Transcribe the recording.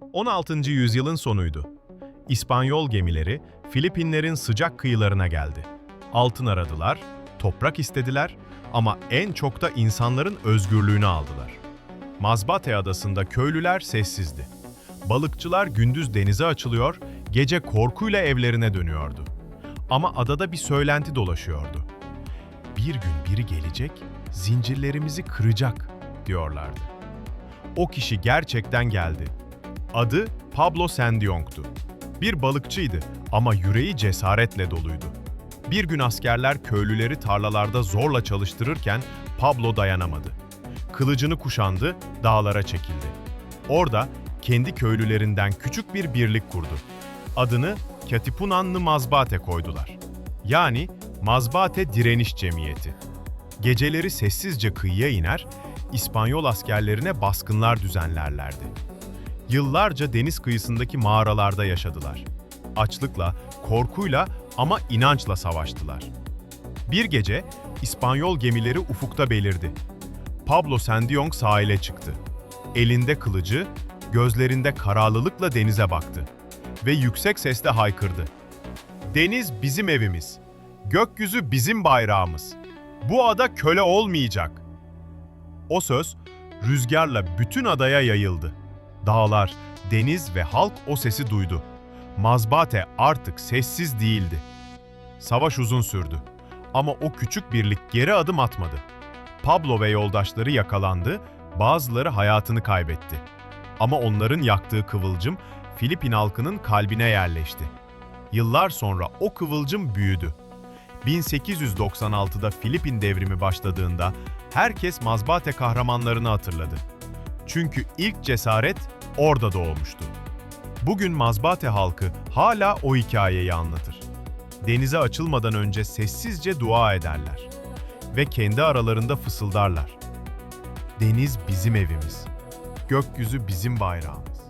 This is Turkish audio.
16. yüzyılın sonuydu. İspanyol gemileri Filipinlerin sıcak kıyılarına geldi. Altın aradılar, toprak istediler ama en çok da insanların özgürlüğünü aldılar. Mazbate adasında köylüler sessizdi. Balıkçılar gündüz denize açılıyor, gece korkuyla evlerine dönüyordu. Ama adada bir söylenti dolaşıyordu. Bir gün biri gelecek, zincirlerimizi kıracak diyorlardı. O kişi gerçekten geldi. Adı Pablo Sandiong'tu. Bir balıkçıydı ama yüreği cesaretle doluydu. Bir gün askerler köylüleri tarlalarda zorla çalıştırırken Pablo dayanamadı. Kılıcını kuşandı, dağlara çekildi. Orada kendi köylülerinden küçük bir birlik kurdu. Adını Katipunanlı Mazbate koydular. Yani Mazbate Direniş Cemiyeti. Geceleri sessizce kıyıya iner, İspanyol askerlerine baskınlar düzenlerlerdi. Yıllarca deniz kıyısındaki mağaralarda yaşadılar. Açlıkla, korkuyla ama inançla savaştılar. Bir gece İspanyol gemileri ufukta belirdi. Pablo Sandiong sahile çıktı. Elinde kılıcı, gözlerinde kararlılıkla denize baktı ve yüksek sesle haykırdı. Deniz bizim evimiz. Gökyüzü bizim bayrağımız. Bu ada köle olmayacak. O söz rüzgarla bütün adaya yayıldı. Dağlar, deniz ve halk o sesi duydu. Mazbate artık sessiz değildi. Savaş uzun sürdü ama o küçük birlik geri adım atmadı. Pablo ve yoldaşları yakalandı, bazıları hayatını kaybetti. Ama onların yaktığı kıvılcım Filipin halkının kalbine yerleşti. Yıllar sonra o kıvılcım büyüdü. 1896'da Filipin devrimi başladığında herkes Mazbate kahramanlarını hatırladı. Çünkü ilk cesaret orada doğmuştu. Bugün Mazbate halkı hala o hikayeyi anlatır. Denize açılmadan önce sessizce dua ederler ve kendi aralarında fısıldarlar. Deniz bizim evimiz. Gökyüzü bizim bayrağımız.